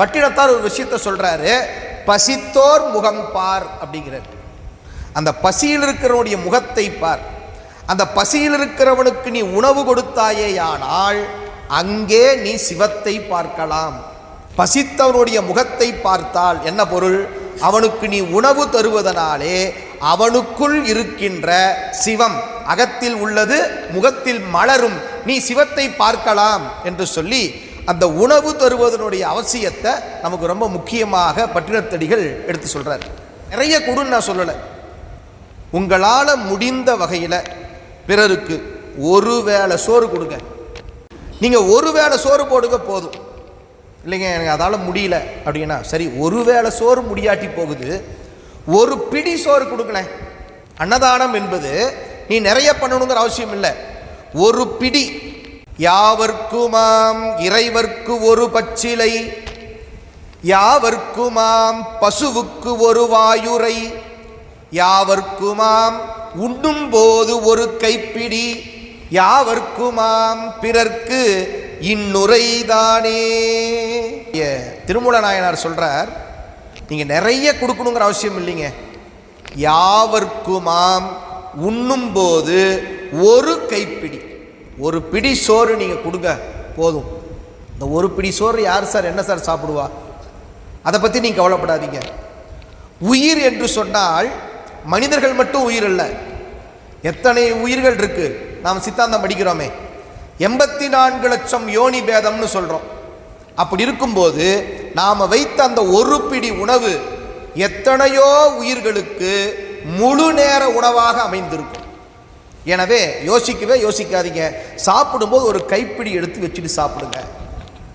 பட்டினத்தார் ஒரு விஷயத்த சொல்றாரு பசித்தோர் முகம் பார் அப்படிங்கிறார். அந்த பசியில் இருக்கிறவனுடைய முகத்தை பார். அந்த பசியில் இருக்கிறவனுக்கு நீ உணவு கொடுத்தாயேயானால் அங்கே நீ சிவத்தை பார்க்கலாம். பசித்தவனுடைய முகத்தை பார்த்தால் என்ன பொருள்? அவனுக்கு நீ உணவு தருவதனாலே அவனுக்குள் இருக்கின்ற சிவம் அகத்தில் உள்ளது முகத்தில் மலரும். நீ சிவத்தை பார்க்கலாம் என்று சொல்லி அந்த உணவு தருவதனுடைய அவசியத்தை நமக்கு ரொம்ப முக்கியமாக பட்டினத்தடிகள் எடுத்து சொல்கிறார் நிறைய கொடுன்னு நான் சொல்லலை. உங்களால் முடிந்த வகையில் பிறருக்கு ஒரு வேளை சோறு கொடுங்க. நீங்கள் ஒரு வேளை சோறு போடுங்க போதும். இல்லைங்க எனக்கு அதால் முடியல அப்படின்னா சரி ஒரு வேளை சோறு முடியாட்டி போகுது. ஒரு பிடி சோறு கொடுக்கல அன்னதானம் என்பது நீ நிறைய பண்ணணுங்கிற அவசியம் இல்லை. ஒரு பிடி யாவர்க்குமாம் இறைவர்க்கு ஒரு பச்சிலை யாவர்க்குமாம் பசுவுக்கு ஒரு வாயுரை யாவர்க்குமாம் உண்ணும் போது ஒரு கைப்பிடி யாவர்க்குமாம் பிறர்க்கு இந்நுரைதானே ஏ, திருமூல நாயனார் சொல்றார் நீங்க நிறைய கொடுக்கணுங்கிற அவசியம் இல்லைங்க. யாவர்க்குமாம் உண்ணும் போது ஒரு கைப்பிடி. ஒரு பிடி சோறு நீங்கள் கொடுங்க போதும். இந்த ஒரு பிடி சோறு யார் சார் என்ன சார் சாப்பிடுவா? அதை பற்றி நீங்கள் கவலைப்படாதீங்க. உயிர் என்று சொன்னால் மனிதர்கள் மட்டும் உயிர் அல்ல. எத்தனை உயிர்கள் இருக்கு? நாம் சித்தாந்தம் படிக்கிறோமே. எண்பத்தி நான்கு லட்சம் யோனி பேதம்னு சொல்கிறோம் அப்படி இருக்கும்போது நாம் வைத்த அந்த ஒரு பிடி உணவு எத்தனையோ உயிர்களுக்கு முழு நேர உணவாக அமைந்திருக்கும். எனவே யோசிக்கவே யோசிக்காதீங்க. சாப்பிடும்போது ஒரு கைப்பிடி எடுத்து வச்சுட்டு சாப்பிடுங்க.